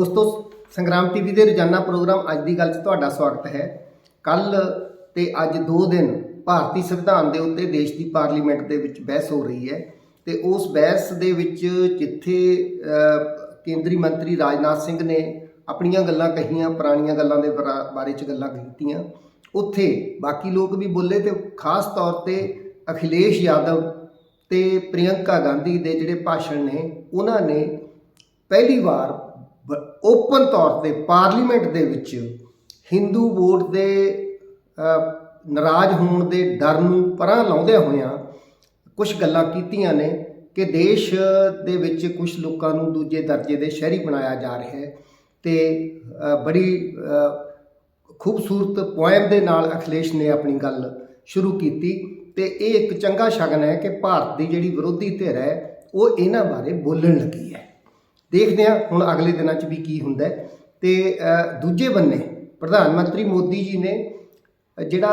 ਦੋਸਤੋ, ਸੰਗਰਾਮ ਟੀਵੀ ਦੇ ਰੋਜ਼ਾਨਾ ਪ੍ਰੋਗਰਾਮ ਅੱਜ ਦੀ ਗੱਲ 'ਚ ਤੁਹਾਡਾ ਸਵਾਗਤ ਹੈ। ਕੱਲ ਤੇ ਅੱਜ ਦੋ ਦਿਨ ਭਾਰਤੀ ਸੰਵਿਧਾਨ ਦੇ ਉੱਤੇ ਦੇਸ਼ ਦੀ ਪਾਰਲੀਮੈਂਟ ਦੇ ਵਿੱਚ ਬਹਿਸ ਹੋ ਰਹੀ ਹੈ ਤੇ ਉਸ ਬਹਿਸ ਦੇ ਵਿੱਚ ਜਿੱਥੇ ਕੇਂਦਰੀ ਮੰਤਰੀ ਰਾਜਨਾਥ ਸਿੰਘ ਨੇ ਆਪਣੀਆਂ ਗੱਲਾਂ ਕਹੀਆਂ, ਪੁਰਾਣੀਆਂ ਗੱਲਾਂ ਦੇ ਬਰਾ- ਬਾਰੇ ਚ ਗੱਲਾਂ ਕੀਤੀਆਂ। ਉੱਥੇ ਬਾਕੀ ਲੋਕ ਵੀ ਬੋਲੇ ਤੇ ਖਾਸ ਤੌਰ ਤੇ ਅਖਿਲੇਸ਼ ਯਾਦਵ ਤੇ ਪ੍ਰਿਯੰਕਾ ਗਾਂਧੀ ਦੇ ਜਿਹੜੇ ਭਾਸ਼ਣ ਨੇ, ਉਹਨਾਂ ਨੇ ਪਹਿਲੀ ਵਾਰ ਓਪਨ ਤੌਰ ਤੇ ਪਾਰਲੀਮੈਂਟ ਦੇ ਵਿੱਚ ਹਿੰਦੂ ਵੋਟ ਦੇ ਨਾਰਾਜ਼ ਹੋਣ ਦੇ ਡਰ ਨੂੰ ਪਰਾਂ ਲਾਉਂਦਿਆਂ ਹੋਇਆਂ ਕੁਝ ਗੱਲਾਂ ਕੀਤੀਆਂ ਨੇ ਕਿ ਦੇਸ਼ ਦੇ ਵਿੱਚ ਕੁਝ ਲੋਕਾਂ ਨੂੰ ਦੂਜੇ ਦਰਜੇ ਦੇ ਸ਼ਹਿਰੀ ਬਣਾਇਆ ਜਾ ਰਿਹਾ ਹੈ ਤੇ ਬੜੀ ਖੂਬਸੂਰਤ ਪੋਇਮ ਦੇ ਨਾਲ ਅਖਿਲੇਸ਼ ਨੇ ਆਪਣੀ ਗੱਲ ਸ਼ੁਰੂ ਕੀਤੀ ਤੇ ਇਹ ਇੱਕ ਚੰਗਾ ਸ਼ਗਨ ਹੈ ਕਿ ਭਾਰਤ ਦੀ ਜਿਹੜੀ ਵਿਰੋਧੀ ਧਿਰ ਹੈ ਉਹ ਇਹਨਾਂ ਬਾਰੇ ਬੋਲਣ ਲੱਗੀ ਹੈ ਦੇਖਦੇ ਹਾਂ ਹੁਣ ਅਗਲੇ ਦਿਨਾਂ 'ਚ ਵੀ ਕੀ ਹੁੰਦਾ ਹੈ। ਤੇ ਦੂਜੇ ਬੰਨੇ ਪ੍ਰਧਾਨ ਮੰਤਰੀ ਮੋਦੀ ਜੀ ਨੇ ਜਿਹੜਾ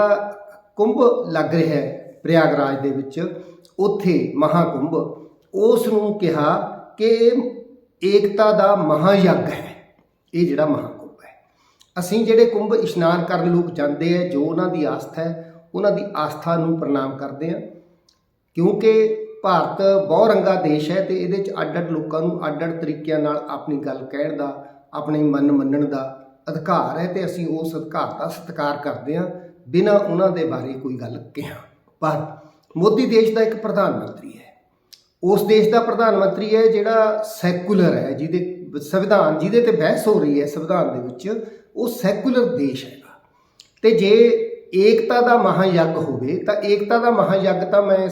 ਕੁੰਭ ਲੱਗ ਰਿਹਾ ਹੈ ਪ੍ਰਯਾਗਰਾਜ ਦੇ ਵਿੱਚ, ਉੱਥੇ ਮਹਾਕੁੰਭ, ਉਸ ਨੂੰ ਕਿਹਾ ਕਿ ਏਕਤਾ ਦਾ ਮਹਾਯੱਗ ਹੈ। ਇਹ ਜਿਹੜਾ ਮਹਾਕੁੰਭ ਹੈ। ਅਸੀਂ ਜਿਹੜੇ ਕੁੰਭ ਇਸ਼ਨਾਨ ਕਰਨ ਲੋਕ ਜਾਂਦੇ ਆ, ਜੋ ਉਹਨਾਂ ਦੀ ਆਸਥਾ ਹੈ, ਉਹਨਾਂ ਦੀ ਆਸਥਾ ਨੂੰ ਪ੍ਰਣਾਮ ਕਰਦੇ ਆ ਕਿਉਂਕਿ ਭਾਰਤ ਬਹੁਰੰਗਾ ਦੇਸ਼ ਹੈ ਤੇ ਇਹਦੇ ਚ ਅੱਡ-ਅੱਡ ਲੋਕਾਂ ਨੂੰ ਅੱਡ-ਅੱਡ ਤਰੀਕਿਆਂ ਨਾਲ ਆਪਣੀ ਗੱਲ ਕਹਿਣ ਦਾ, ਆਪਣੇ ਮਨ ਮੰਨਣ ਦਾ ਅਧਿਕਾਰ ਹੈ ਤੇ ਅਸੀਂ ਉਸ ਅਧਿਕਾਰ ਦਾ ਸਤਿਕਾਰ ਕਰਦੇ ਹਾਂ, ਬਿਨਾਂ ਉਹਨਾਂ ਦੇ ਬਾਰੇ ਕੋਈ ਗੱਲ ਕਿਹਾ। ਪਰ ਮੋਦੀ ਦੇਸ਼ ਦਾ ਇੱਕ ਪ੍ਰਧਾਨ ਮੰਤਰੀ ਹੈ। ਉਸ ਦੇਸ਼ ਦਾ ਪ੍ਰਧਾਨ ਮੰਤਰੀ ਹੈ ਜਿਹੜਾ ਸੈਕੂਲਰ ਹੈ, ਜਿਹਦੇ ਸੰਵਿਧਾਨ, ਜਿਹਦੇ ਤੇ ਬਹਿਸ ਹੋ ਰਹੀ ਹੈ ਸੰਵਿਧਾਨ ਦੇ ਵਿੱਚ, ਉਹ ਸੈਕੂਲਰ ਦੇਸ਼ ਹੈਗਾ। ਤੇ ਜੇ ਏਕਤਾ ਦਾ ਮਹਾਯੱਗ ਹੋਵੇ ਤਾਂ ਏਕਤਾ ਦਾ ਮਹਾਯੱਗ ਤਾਂ ਮੈਂ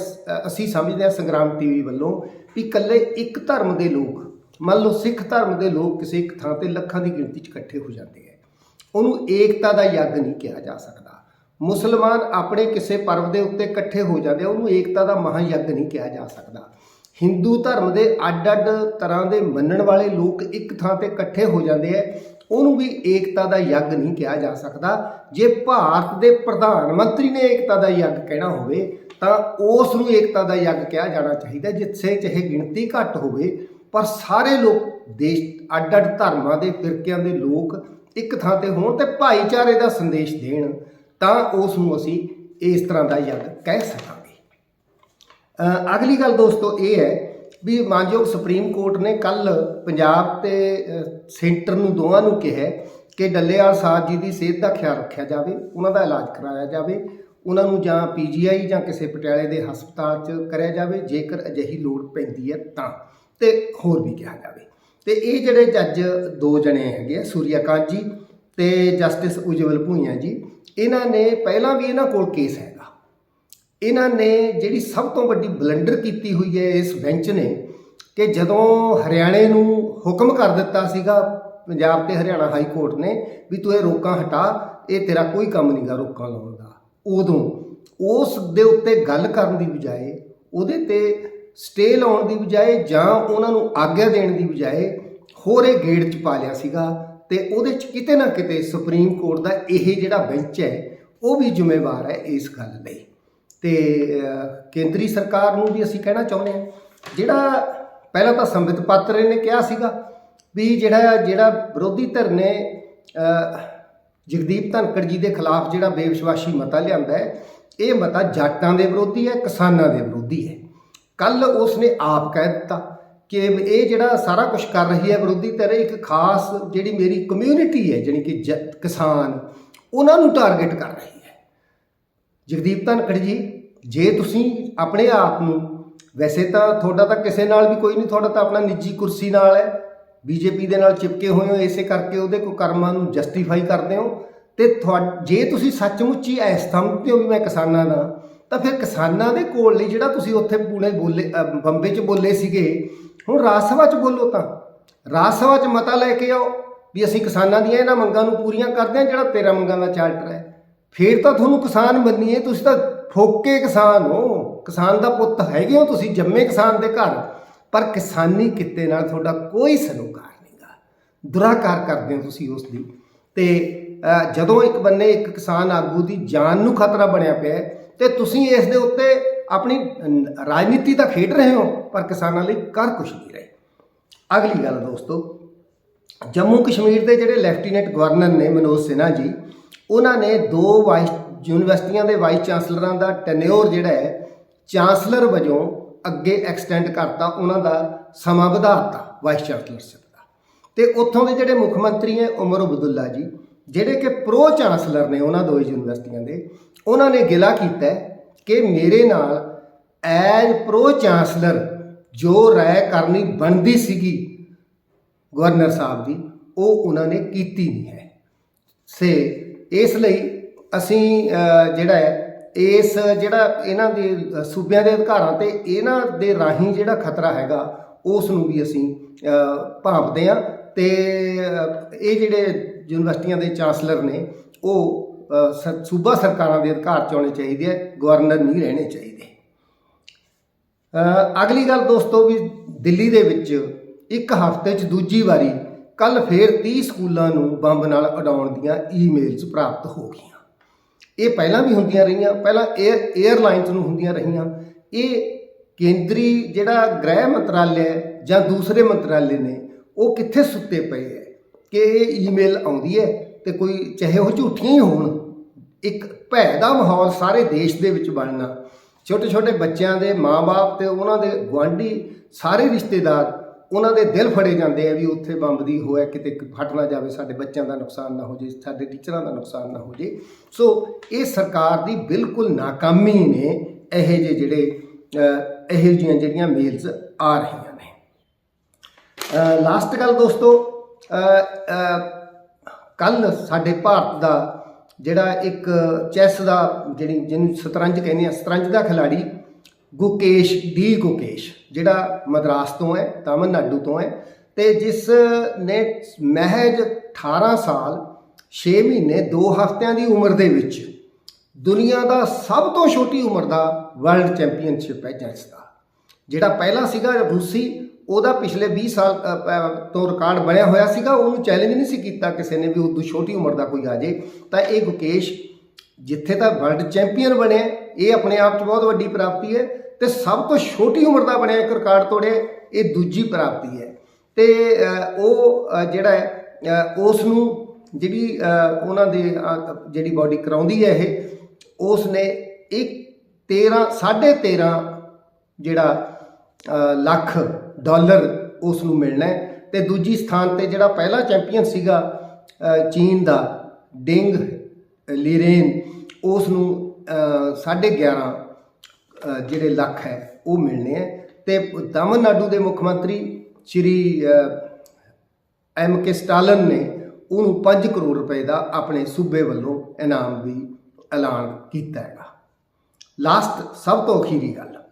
ਅਸੀਂ ਸਮਝਦੇ ਹਾਂ ਸੰਗਰਾਮ ਟੀਵੀ ਵੱਲੋਂ ਵੀ ਇਕੱਲੇ ਇੱਕ ਧਰਮ ਦੇ ਲੋਕ ਮੰਨ ਲਓ ਸਿੱਖ ਧਰਮ ਦੇ ਲੋਕ ਕਿਸੇ ਇੱਕ ਥਾਂ ਤੇ ਲੱਖਾਂ ਦੀ ਗਿਣਤੀ 'ਚ ਇਕੱਠੇ ਹੋ ਜਾਂਦੇ ਹੈ। ਉਹਨੂੰ ਏਕਤਾ ਦਾ ਯੱਗ ਨਹੀਂ ਕਿਹਾ ਜਾ ਸਕਦਾ। ਮੁਸਲਮਾਨ ਆਪਣੇ ਕਿਸੇ ਪਰਵ ਦੇ ਉੱਤੇ ਇਕੱਠੇ ਹੋ ਜਾਂਦੇ ਆ, ਉਹਨੂੰ ਏਕਤਾ ਦਾ ਮਹਾਯੱਗ ਨਹੀਂ ਕਿਹਾ ਜਾ ਸਕਦਾ। ਹਿੰਦੂ ਧਰਮ ਦੇ ਅੱਡ-ਅੱਡ ਤਰ੍ਹਾਂ ਦੇ ਮੰਨਣ ਵਾਲੇ ਲੋਕ ਇੱਕ ਥਾਂ ਤੇ ਇਕੱਠੇ ਹੋ ਜਾਂਦੇ ਆ ਉਹਨੂੰ ਵੀ ਏਕਤਾ ਦਾ ਯੱਗ ਨਹੀਂ ਕਿਹਾ ਜਾ ਸਕਦਾ। ਜੇ ਭਾਰਤ ਦੇ ਪ੍ਰਧਾਨ ਮੰਤਰੀ ਨੇ ਏਕਤਾ ਦਾ ਯੱਗ ਕਹਿਣਾ ਹੋਵੇ, ਤਾਂ ਉਸ ਨੂੰ ਏਕਤਾ ਦਾ ਯੱਗ ਕਿਹਾ ਜਾਣਾ ਚਾਹੀਦਾ, ਜਿੱਥੇ ਚਾਹੇ ਗਿਣਤੀ ਘੱਟ ਹੋਵੇ। ਪਰ ਸਾਰੇ ਲੋਕ, ਦੇਸ਼, ਅੱਡ-ਅੱਡ ਧਰਮਾਂ ਦੇ ਫਿਰਕਿਆਂ ਦੇ ਲੋਕ ਇੱਕ ਥਾਂ ਤੇ ਹੋਣ ਤੇ ਭਾਈਚਾਰੇ ਦਾ ਸੰਦੇਸ਼ ਦੇਣ, ਤਾਂ ਉਸ ਨੂੰ ਅਸੀਂ ਇਸ ਤਰ੍ਹਾਂ ਦਾ ਯੱਗ ਕਹਿ ਸਕਾਂਗੇ। ਅਗਲੀ ਗੱਲ ਦੋਸਤੋ ਇਹ ਹੈ ਵੀ ਮਾਨਯੋਗ ਸੁਪਰੀਮ ਕੋਰਟ ਨੇ ਕੱਲ ਪੰਜਾਬ ਤੇ ਸੈਂਟਰ ਨੂੰ ਦੋਵਾਂ ਨੂੰ ਕਿਹਾ ਕਿ ਡੱਲੇਵਾਲ ਸਾਹਿਬ ਜੀ ਦੀ ਸਿਹਤ ਦਾ ਖਿਆਲ ਰੱਖਿਆ ਜਾਵੇ, ਉਹਨਾਂ ਦਾ ਇਲਾਜ ਕਰਾਇਆ ਜਾਵੇ, ਉਹਨਾਂ ਨੂੰ ਜਾਂ ਪੀਜੀਆਈ ਜਾਂ ਕਿਸੇ ਪਟਿਆਲੇ ਦੇ ਹਸਪਤਾਲ 'ਚ ਕਰਿਆ ਜਾਵੇ, ਜੇਕਰ ਅਜਿਹੀ ਲੋੜ ਪੈਂਦੀ ਹੈ ਤਾਂ, ਤੇ ਹੋਰ ਵੀ ਕਿਹਾ ਜਾਵੇ। ਤੇ ਇਹ ਜਿਹੜੇ ਜੱਜ ਦੋ ਜਣੇ ਹੈਗੇ ਆ, ਸੂਰਿਆਕਾਂਤ ਜੀ ਤੇ ਜਸਟਿਸ ਉਜਵਲ ਭੂਈਆ ਜੀ, ਇਹਨਾਂ ਨੇ ਪਹਿਲਾਂ ਵੀ ਇਹਨਾਂ ਕੋਲ ਕੇਸ ਹੈ। ਇਹਨਾਂ ਨੇ ਜਿਹੜੀ ਸਭ ਤੋਂ ਵੱਡੀ ਬਲੰਡਰ ਕੀਤੀ ਹੋਈ ਹੈ ਇਸ ਬੈਂਚ ਨੇ ਕਿ ਜਦੋਂ ਹਰਿਆਣੇ ਨੂੰ ਹੁਕਮ ਕਰ ਦਿੱਤਾ ਸੀਗਾ ਪੰਜਾਬ ਤੇ ਹਰਿਆਣਾ ਹਾਈ ਕੋਰਟ ਨੇ ਵੀ ਤੂੰ ਇਹ ਰੋਕਾਂ ਹਟਾ, ਇਹ ਤੇਰਾ ਕੋਈ ਕੰਮ ਨਹੀਂਗਾ ਰੋਕਾਂ ਲਾਉਣ ਦਾ। ਉਦੋਂ ਉਸ ਦੇ ਉੱਤੇ ਗੱਲ ਕਰਨ ਦੀ ਬਜਾਏ, ਉਹਦੇ ਤੇ ਸਟੇ ਲਾਉਣ ਦੀ ਬਜਾਏ ਜਾਂ ਉਹਨਾਂ ਨੂੰ ਆਗਿਆ ਦੇਣ ਦੀ ਬਜਾਏ ਹੋਰ ਇਹ ਗੇੜ ਚ ਪਾ ਲਿਆ ਸੀਗਾ ਤੇ ਉਹਦੇ ਚ ਕਿਤੇ ਨਾ ਕਿਤੇ ਸੁਪਰੀਮ ਕੋਰਟ ਦਾ ਇਹ ਜਿਹੜਾ ਬੈਂਚ ਹੈ, ਉਹ ਵੀ ਜ਼ਿੰਮੇਵਾਰ ਹੈ ਇਸ ਗੱਲ ਲਈ। ਤੇ ਕੇਂਦਰੀ ਸਰਕਾਰ ਨੂੰ ਵੀ ਅਸੀਂ ਕਹਿਣਾ ਚਾਹੁੰਦੇ ਹਾਂ। ਜਿਹੜਾ ਪਹਿਲਾਂ ਤਾਂ ਸੰਬਿਤ ਪਾਤਰ ਨੇ ਕਿਹਾ ਸੀਗਾ ਵੀ ਜਿਹੜਾ ਜਿਹੜਾ ਵਿਰੋਧੀ ਧਿਰ ਨੇ ਜਗਦੀਪ ਧਨਕੜ ਜੀ ਦੇ ਖਿਲਾਫ ਜਿਹੜਾ ਬੇਵਿਸ਼ਵਾਸੀ ਮਤਾ ਲਿਆਂਦਾ ਹੈ, ਇਹ ਮਤਾ ਜਾਟਾਂ ਦੇ ਵਿਰੋਧੀ ਹੈ, ਕਿਸਾਨਾਂ ਦੇ ਵਿਰੋਧੀ ਹੈ। ਕੱਲ ਉਸਨੇ ਆਪ ਕਹਿ ਦਿੱਤਾ ਕਿ ਇਹ ਜਿਹੜਾ ਸਾਰਾ ਕੁਝ ਕਰ ਰਹੀ ਹੈ ਵਿਰੋਧੀ ਧਿਰ ਇੱਕ ਖਾਸ ਜਿਹੜੀ ਮੇਰੀ ਕਮਿਊਨਿਟੀ ਹੈ, ਜਾਣੀ ਕਿ ਜ- ਕਿਸਾਨ, ਉਹਨਾਂ ਨੂੰ ਟਾਰਗੇਟ ਕਰ ਰਹੀ ਹੈ। ਜਗਦੀਪ ਧਨਕੜ ਜੀ ਜੇ ਤੁਸੀਂ ਆਪਣੇ ਆਪ ਨੂੰ, ਵੈਸੇ ਤਾਂ ਤੁਹਾਡਾ ਤਾਂ ਕਿਸੇ ਨਾਲ ਵੀ ਕੋਈ ਨਹੀਂ, ਤੁਹਾਡਾ ਤਾਂ ਆਪਣਾ ਨਿੱਜੀ ਕੁਰਸੀ ਨਾਲ ਹੈ। ਬੀਜੇਪੀ ਦੇ ਨਾਲ ਚਿਪਕੇ ਹੋਏ ਹੋ, ਇਸੇ ਕਰਕੇ ਉਹਦੇ ਕੋ ਕਰਮਾਂ ਨੂੰ ਜਸਟੀਫਾਈ ਕਰਦੇ ਹੋ। ਤੇ ਤੁਹਾ ਜੇ ਤੁਸੀਂ ਸੱਚਮੁੱਚ ਹੀ ਐਸ ਸਮਝਦੇ ਹੋ ਵੀ ਮੈਂ ਕਿਸਾਨਾਂ ਦਾ, ਤਾਂ ਫਿਰ ਕਿਸਾਨਾਂ ਦੇ ਕੋਲ ਲਈ ਜਿਹੜਾ ਤੁਸੀਂ ਉੱਥੇ ਪੂਣੇ ਬੋਲੇ ਬੰਬੇ 'ਚ ਬੋਲੇ ਸੀਗੇ, ਹੁਣ ਰਾਜ ਸਭਾ 'ਚ ਬੋਲੋ ਤਾਂ। ਰਾਜ ਸਭਾ 'ਚ ਮਤਾ ਲੈ ਕੇ ਆਓ ਵੀ ਅਸੀਂ ਕਿਸਾਨਾਂ ਦੀਆਂ ਇਹਨਾਂ ਮੰਗਾਂ ਨੂੰ ਪੂਰੀਆਂ ਕਰਦੇ ਹਾਂ, ਜਿਹੜਾ ਤੇਰਾ ਮੰਗਾਂ ਦਾ ਚਾਰਟਰ ਹੈ। ਫੇਰ ਤਾਂ ਤੁਹਾਨੂੰ ਕਿਸਾਨ ਮੰਨੀਏ ਤੁਸੀਂ ਤਾਂ ਠੋਕੇ ਕਿਸਾਨ ਹੋ ਕਿਸਾਨ ਦਾ ਪੁੱਤ ਹੈਗੇ ਹੋ ਤੁਸੀਂ ਜੰਮੇ ਕਿਸਾਨ ਦੇ ਘਰ। ਪਰ ਕਿਸਾਨੀ ਕਿੱਤੇ ਨਾਲ ਤੁਹਾਡਾ ਕੋਈ ਸਲੋਕਾਰ ਨਹੀਂਗਾ। ਦੁਰਾਕਾਰ ਕਰਦੇ ਹੋ ਤੁਸੀਂ ਉਸ ਦੀ। ਤੇ ਜਦੋਂ ਇੱਕ ਬੰਨੇ ਇੱਕ ਕਿਸਾਨ ਆਗੂ ਦੀ ਜਾਨ ਨੂੰ ਖਤਰਾ ਬਣਿਆ ਪਿਆ ਹੈ, ਤੇ ਤੁਸੀਂ ਇਸ ਦੇ ਉੱਤੇ ਆਪਣੀ ਰਾਜਨੀਤੀ ਤਾਂ ਖੇਡ ਰਹੇ ਹੋ ਪਰ ਕਿਸਾਨਾਂ ਲਈ ਕਰ ਕੁਛ ਨਹੀਂ ਰਹੇ। ਅਗਲੀ ਗੱਲ ਦੋਸਤੋ ਜੰਮੂ ਕਸ਼ਮੀਰ ਦੇ ਜਿਹੜੇ ਲੈਫਟੀਨੈਂਟ ਗਵਰਨਰ ਨੇ ਮਨੋਜ ਸਿਨਹਾ ਜੀ ਉਹਨਾਂ ਨੇ ਦੋ ਵਾਈਸ ਯੂਨੀਵਰਸਿਟੀਆਂ ਦੇ ਵਾਈਸ ਚਾਂਸਲਰਾਂ ਦਾ ਟੈਨਿਓਰ ਜਿਹੜਾ ਹੈ, ਚਾਂਸਲਰ ਵਜੋਂ ਅੱਗੇ ਐਕਸਟੈਂਡ ਕਰਤਾ, ਉਹਨਾਂ ਦਾ ਸਮਾਂ ਵਧਾਤਾ, ਵਾਈਸ ਚਾਂਸਲਰਸ਼ਿਪ ਦਾ। ਤੇ ਉੱਥੋਂ ਦੇ ਜਿਹੜੇ ਮੁੱਖ ਮੰਤਰੀ ਹੈ, ਉਮਰ ਅਬਦੁੱਲਾ ਜੀ, ਜਿਹੜੇ ਕਿ ਪ੍ਰੋ ਚਾਂਸਲਰ ਨੇ ਉਹਨਾਂ ਦੋ ਯੂਨੀਵਰਸਿਟੀਆਂ ਦੇ, ਉਹਨਾਂ ਨੇ ਗਿਲਾ ਕੀਤਾ ਕਿ ਮੇਰੇ ਨਾਲ ਐਜ਼ ਪ੍ਰੋ ਚਾਂਸਲਰ ਜੋ ਰਾਏ ਕਰਨੀ ਬਣਦੀ ਸੀਗੀ ਗਵਰਨਰ ਸਾਹਿਬ ਦੀ, ਉਹ ਉਹਨਾਂ ਨੇ ਕੀਤੀ ਨਹੀਂ ਹੈ। ਸੇ, ਇਸ ਲਈ ਅਸੀਂ ਜਿਹੜਾ ਹੈ, ਇਸ ਜਿਹੜਾ ਇਹਨਾਂ ਦੇ ਸੂਬਿਆਂ ਦੇ ਅਧਿਕਾਰਾਂ ਤੇ ਇਹਨਾਂ ਦੇ ਰਾਹੀਂ ਜਿਹੜਾ ਖਤਰਾ ਹੈਗਾ, ਉਸ ਨੂੰ ਵੀ ਅਸੀਂ ਭਾਂਪਦੇ ਹਾਂ ਤੇ ਇਹ ਜਿਹੜੇ ਯੂਨੀਵਰਸਿਟੀਆਂ ਦੇ ਚਾਂਸਲਰ ਨੇ, ਉਹ ਸ- ਸੂਬਾ ਸਰਕਾਰਾਂ ਦੇ ਅਧਿਕਾਰ ਚ ਆਉਣੇ ਚਾਹੀਦੇ ਆ, ਗਵਰਨਰ ਨਹੀਂ ਰਹਿਣੇ ਚਾਹੀਦੇ। ਅਗਲੀ ਗੱਲ ਦੋਸਤੋ ਵੀ ਦਿੱਲੀ ਦੇ ਵਿੱਚ ਇੱਕ ਹਫ਼ਤੇ 'ਚ ਦੂਜੀ ਵਾਰੀ ਕੱਲ ਫੇਰ 30 ਸਕੂਲਾਂ ਨੂੰ ਬੰਬ ਨਾਲ ਉਡਾਉਣ ਦੀਆਂ ਈਮੇਲਸ ਪ੍ਰਾਪਤ ਹੋ ਗਈਆਂ। ਇਹ ਪਹਿਲਾਂ ਵੀ ਹੁੰਦੀਆਂ ਰਹੀਆਂ, ਪਹਿਲਾਂ 에ਅਰ 에ਅਰਲਾਈਨਸ ਨੂੰ ਹੁੰਦੀਆਂ ਰਹੀਆਂ। ਇਹ ਕੇਂਦਰੀ ਜਿਹੜਾ ਗ੍ਰਹਿ ਮੰਤਰਾਲੇ ਹੈ ਜਾਂ ਦੂਸਰੇ ਮੰਤਰਾਲੇ ਨੇ, ਉਹ ਕਿੱਥੇ ਸੁੱਤੇ ਪਏ ਹੈ? ਕਿ ਇਹ ਈਮੇਲ ਆਉਂਦੀ ਹੈ ਤੇ ਕੋਈ ਚਾਹੇ ਉਹ ਝੂਠੀਆਂ ਹੀ ਹੋਣ, ਇੱਕ ਭੈ ਦਾ ਮਾਹੌਲ ਸਾਰੇ ਦੇਸ਼ ਦੇ ਵਿੱਚ ਬਣਨਾ। ਛੋਟੇ ਛੋਟੇ ਬੱਚਿਆਂ ਦੇ ਮਾਪੇ ਤੇ ਉਹਨਾਂ ਦੇ ਗੁਆਂਢੀ, ਸਾਰੇ ਰਿਸ਼ਤੇਦਾਰ ਉਹਨਾਂ ਦੇ ਦਿਲ ਫੜੇ ਜਾਂਦੇ ਆ ਵੀ ਉੱਥੇ ਬੰਬ ਦੀ ਹੋਇਆ, ਕਿਤੇ ਫਟ ਨਾ ਜਾਵੇ, ਸਾਡੇ ਬੱਚਿਆਂ ਦਾ ਨੁਕਸਾਨ ਨਾ ਹੋ ਜੇ, ਸਾਡੇ ਟੀਚਰਾਂ ਦਾ ਨੁਕਸਾਨ ਨਾ ਹੋ ਜੇ। ਸੋ ਇਹ ਸਰਕਾਰ ਦੀ ਬਿਲਕੁਲ ਨਾਕਾਮੀ ਨੇ ਇਹ ਜਿਹੇ ਜਿਹੜੇ ਇਹੋ ਜਿਹੀਆਂ ਜਿਹੜੀਆਂ ਮੇਲਸ ਆ ਰਹੀਆਂ ਨੇ। ਲਾਸਟ ਗੱਲ ਦੋਸਤੋ ਕੱਲ ਸਾਡੇ ਭਾਰਤ ਦਾ ਜਿਹੜਾ ਇੱਕ ਚੈਸ ਦਾ ਜਿਹੜੀ ਜਿਹਨੂੰ ਸ਼ਤਰੰਜ ਕਹਿੰਦੇ ਆ, ਸ਼ਤਰੰਜ ਦਾ ਖਿਲਾੜੀ ਗੁਕੇਸ਼ ਡੀ ਗੁਕੇਸ਼, ਜਿਹੜਾ ਮਦਰਾਸ ਤੋਂ ਹੈ, ਤਾਮਿਲਨਾਡੂ ਤੋਂ ਹੈ, ਤੇ ਜਿਸ ਨੇ ਮਹਿਜ 18 ਸਾਲ 6 ਮਹੀਨੇ 2 ਹਫ਼ਤਿਆਂ ਦੀ ਉਮਰ ਦੇ ਵਿੱਚ ਦੁਨੀਆ ਦਾ ਸਭ ਤੋਂ ਛੋਟੀ ਉਮਰ ਦਾ ਵਰਲਡ ਚੈਂਪੀਅਨਸ਼ਿਪ ਹੈ ਚੈਸ ਦਾ, ਜਿਹੜਾ ਪਹਿਲਾ ਸੀਗਾ ਰੂਸੀ, ਉਹਦਾ ਪਿਛਲੇ 20 ਸਾਲ ਤੋਂ ਰਿਕਾਰਡ ਬਣਿਆ ਹੋਇਆ ਸੀਗਾ, ਉਹਨੂੰ ਚੈਲੰਜ ਨਹੀਂ ਸੀ ਕੀਤਾ ਕਿਸੇ ਨੇ ਵੀ ਉਦੋਂ ਛੋਟੀ ਉਮਰ ਦਾ ਕੋਈ ਆ ਜੇ ਤਾਂ ਇਹ ਗੁਕੇਸ਼ ਜਿੱਥੇ ਤਾਂ ਵਰਲਡ ਚੈਂਪੀਅਨ ਬਣਿਆ ਇਹ ਆਪਣੇ ਆਪ 'ਚ ਬਹੁਤ ਵੱਡੀ ਪ੍ਰਾਪਤੀ ਹੈ ਤੇ ਸਭ ਤੋਂ ਛੋਟੀ ਉਮਰ ਦਾ ਬਣਿਆ ਇੱਕ ਰਿਕਾਰਡ ਤੋੜਿਆ ਇਹ ਦੂਜੀ ਪ੍ਰਾਪਤੀ ਹੈ। ਤੇ ਉਹ ਜਿਹੜਾ ਹੈ ਉਸ ਨੂੰ ਜਿਹੜੀ ਉਹਨਾਂ ਦੇ ਜਿਹੜੀ ਬਾਡੀ ਕਰਾਉਂਦੀ ਹੈ ਇਹ ਉਸ ਨੇ ਇੱਕ 13 13.5 ਜਿਹੜਾ ਲੱਖ ਡਾਲਰ ਉਸ ਨੂੰ ਮਿਲਣਾ ਹੈ। ਤੇ ਦੂਜੀ ਸਥਾਨ ਤੇ ਜਿਹੜਾ ਪਹਿਲਾ ਚੈਂਪੀਅਨ ਸੀਗਾ ਚੀਨ ਦਾ ਡਿੰਗ ਲੀਰੇਨ ਉਸ ਨੂੰ ਅ, 11.5 ਜਿਹੜੇ ਲੱਖ ਹੈ, ਉਹ ਮਿਲਣੇ ਹੈ। ਤੇ ਤਾਮਿਲਨਾਡੂ ਦੇ ਮੁੱਖ ਮੰਤਰੀ ਸ਼੍ਰੀ ਐਮ ਕੇ ਸਟਾਲਨ ਨੇ ਉਹਨੂੰ 5 ਕਰੋੜ ਰੁਪਏ ਦਾ ਆਪਣੇ ਸੂਬੇ ਵੱਲੋਂ ਇਨਾਮ ਵੀ ਐਲਾਨ ਕੀਤਾ ਹੈਗਾ। ਲਾਸਟ ਸਭ ਤੋਂ ਅਖੀਰੀ ਗੱਲ,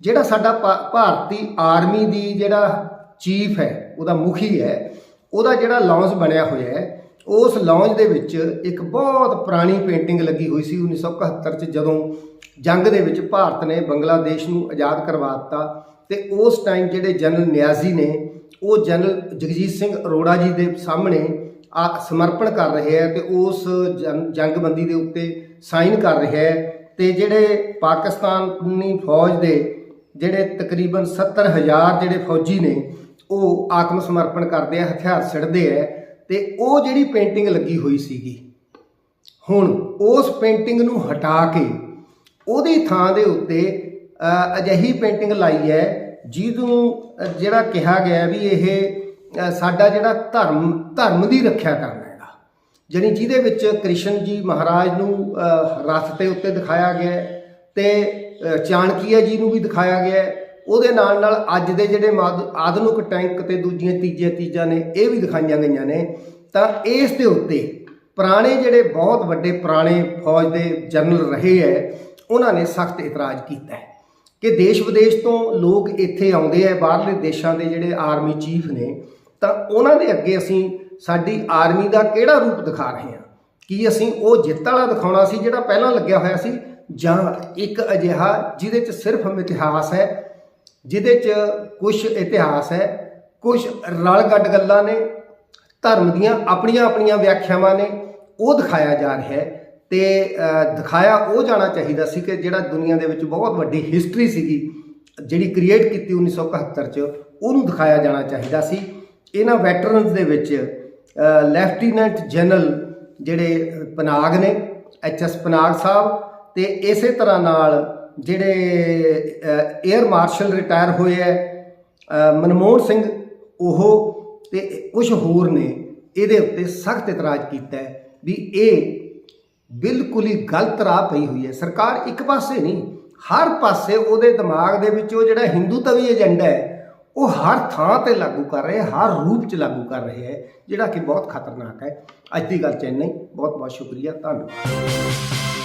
ਜਿਹੜਾ ਸਾਡਾ ਭਾ- ਭਾਰਤੀ ਆਰਮੀ ਦੀ ਜਿਹੜਾ ਚੀਫ ਹੈ, ਉਹਦਾ ਮੁਖੀ ਹੈ, ਉਹਦਾ ਜਿਹੜਾ ਲੌਂਜ ਬਣਿਆ ਹੋਇਆ ਹੈ ਉਸ ਲੌਂਜ ਦੇ ਵਿੱਚ ਇੱਕ ਬਹੁਤ ਪੁਰਾਣੀ ਪੇਂਟਿੰਗ ਲੱਗੀ ਹੋਈ ਸੀ 1971 ਚ ਜਦੋਂ ਜੰਗ ਦੇ ਵਿੱਚ ਭਾਰਤ ਨੇ ਬੰਗਲਾਦੇਸ਼ ਨੂੰ ਆਜ਼ਾਦ ਕਰਵਾ ਦਿੱਤਾ ਤੇ ਉਸ ਟਾਈਮ ਜਿਹੜੇ ਜਨਰਲ ਨਿਆਜ਼ੀ ਨੇ, ਉਹ ਜਨਰਲ ਜਗਜੀਤ ਸਿੰਘ ਅਰੋੜਾ ਜੀ ਦੇ ਸਾਹਮਣੇ ਆ ਸਮਰਪਣ ਕਰ ਰਹੇ ਹੈ ਤੇ ਉਸ ਜੰ- ਜੰਗਬੰਦੀ ਦੇ ਉੱਤੇ ਸਾਈਨ ਕਰ ਰਿਹਾ ਹੈ ਤੇ ਜਿਹੜੇ ਪਾਕਿਸਤਾਨੀ ਫੌਜ ਦੇ ਜਿਹੜੇ ਤਕਰੀਬਨ 70000 ਜਿਹੜੇ ਫੌਜੀ ਨੇ, ਉਹ ਆਤਮ ਸਮਰਪਣ ਕਰਦੇ ਆ, ਹਥਿਆਰ ਛੱਡਦੇ ਆ ਤੇ ਉਹ ਜਿਹੜੀ ਪੇਂਟਿੰਗ ਲੱਗੀ ਹੋਈ ਸੀਗੀ ਹੁਣ ਉਸ ਪੇਂਟਿੰਗ ਨੂੰ ਹਟਾ ਕੇ ਉਹਦੀ ਥਾਂ ਦੇ ਉੱਤੇ ਅਜਿਹੀ ਪੇਂਟਿੰਗ ਲਾਈ ਹੈ ਜਿਹਨੂੰ ਜਿਹੜਾ ਕਿਹਾ ਗਿਆ ਵੀ ਇਹ ਸਾਡਾ ਜਿਹੜਾ ਧਰਮ ਧਰਮ ਦੀ ਰੱਖਿਆ ਕਰਨਾ ਹੈਗਾ। ਜਾਣੀ ਜਿਹਦੇ ਵਿੱਚ ਕ੍ਰਿਸ਼ਨ ਜੀ ਮਹਾਰਾਜ ਨੂੰ ਅ, ਰਥ ਦੇ ਉੱਤੇ ਦਿਖਾਇਆ ਗਿਆ ਹੈ ਤੇ ਚਾਣਕੀਆ ਜੀ ਨੂੰ ਵੀ ਦਿਖਾਇਆ ਗਿਆ ਉਹਦੇ ਨਾਲ ਨਾਲ ਅੱਜ ਦੇ ਜਿਹੜੇ ਮਾਦ- ਆਧੁਨਿਕ ਟੈਂਕ ਤੇ ਦੂਜੀਆਂ ਤੀਜੀਆਂ ਚੀਜ਼ਾਂ ਨੇ, ਇਹ ਵੀ ਦਿਖਾਈਆਂ ਗਈਆਂ ਨੇ। ਤਾਂ ਇਸ ਦੇ ਉੱਤੇ ਪੁਰਾਣੇ ਜਿਹੜੇ ਬਹੁਤ ਵੱਡੇ ਪੁਰਾਣੇ ਫੌਜ ਦੇ ਜਨਰਲ ਰਹੇ ਹੈ ਉਹਨਾਂ ਨੇ ਸਖਤ ਇਤਰਾਜ਼ ਕੀਤਾ ਹੈ ਕਿ ਦੇਸ਼ ਵਿਦੇਸ਼ ਤੋਂ ਲੋਕ ਇੱਥੇ ਆਉਂਦੇ ਆ ਬਾਹਰਲੇ ਦੇਸ਼ਾਂ ਦੇ ਜਿਹੜੇ ਆਰਮੀ ਚੀਫ ਨੇ, ਤਾਂ ਉਹਨਾਂ ਦੇ ਅੱਗੇ ਅਸੀਂ ਸਾਡੀ ਆਰਮੀ ਦਾ ਕਿਹੜਾ ਰੂਪ ਦਿਖਾ ਰਹੇ ਹਾਂ? ਕੀ ਅਸੀਂ ਉਹ ਜਿੱਤ ਵਾਲਾ ਦਿਖਾਉਣਾ ਸੀ ਜਿਹੜਾ ਪਹਿਲਾਂ ਲੱਗਿਆ ਹੋਇਆ ਸੀ? ਜਾਂ ਇੱਕ ਅਜਿਹਾ ਜਿਹਦੇ 'ਚ ਸਿਰਫ ਮਿਥਿਹਾਸ ਹੈ ਜਿਹਦੇ 'ਚ ਕੁਝ ਇਤਿਹਾਸ ਹੈ ਕੁਝ ਰਲ ਗੱਡ ਗੱਲਾਂ ਨੇ, ਧਰਮ ਦੀਆਂ ਆਪਣੀਆਂ ਆਪਣੀਆਂ ਵਿਆਖਿਆਵਾਂ ਨੇ, ਉਹ ਦਿਖਾਇਆ ਜਾ ਰਿਹਾ ਹੈ ਤੇ ਦਿਖਾਇਆ ਉਹ ਜਾਣਾ ਚਾਹੀਦਾ ਸੀ ਕਿ ਜਿਹੜਾ ਦੁਨੀਆ ਦੇ ਵਿੱਚ ਬਹੁਤ ਵੱਡੀ ਹਿਸਟਰੀ ਸੀਗੀ, ਜਿਹੜੀ ਕ੍ਰੀਏਟ ਕੀਤੀ 1971 ਚ, ਉਹਨੂੰ ਦਿਖਾਇਆ ਜਾਣਾ ਚਾਹੀਦਾ ਸੀ। ਇਹਨਾਂ ਵੈਟਰਨਸ ਦੇ ਵਿੱਚ ਲੈਫਟੀਨੈਂਟ ਜਨਰਲ ਜਿਹੜੇ ਪਨਾਗ ਨੇ ਐਚਐਸ ਪਨਾਗ ਸਾਹਿਬ ਤੇ ਇਸੇ ਤਰ੍ਹਾਂ ਨਾਲ ਜਿਹੜੇ 에ਅਰ ਮਾਰਸ਼ਲ ਰਿਟਾਇਰ ਹੋਏ ਹੈ ਮਨਮੋਹਨ ਸਿੰਘ, ਉਹ ਤੇ ਕੁਝ ਹੋਰ ਨੇ, ਇਹਦੇ ਉੱਤੇ ਸਖਤ ਇਤਰਾਜ਼ ਕੀਤਾ ਵੀ ਇਹ ਬਿਲਕੁਲ ਹੀ ਗਲਤ ਰਾਹ ਪਈ ਹੋਈ ਹੈ। ਸਰਕਾਰ ਇੱਕ ਪਾਸੇ ਨਹੀਂ, ਹਰ ਪਾਸੇ ਉਹਦੇ ਦਿਮਾਗ ਦੇ ਵਿੱਚ ਉਹ ਜਿਹੜਾ ਹਿੰਦੂਤਵੀ ਏਜੰਡਾ ਹੈ, ਉਹ ਹਰ ਥਾਂ ਤੇ ਲਾਗੂ ਕਰ ਰਹੇ ਹਰ ਰੂਪ ਚ ਲਾਗੂ ਕਰ ਰਹੇ ਹੈ, ਜਿਹੜਾ ਕਿ ਬਹੁਤ ਖਤਰਨਾਕ ਹੈ। ਅੱਜ ਦੀ ਗੱਲ ਚ ਇੰਨਾ ਹੀ। ਬਹੁਤ ਬਹੁਤ ਸ਼ੁਕਰੀਆ। ਧੰਨਵਾਦ।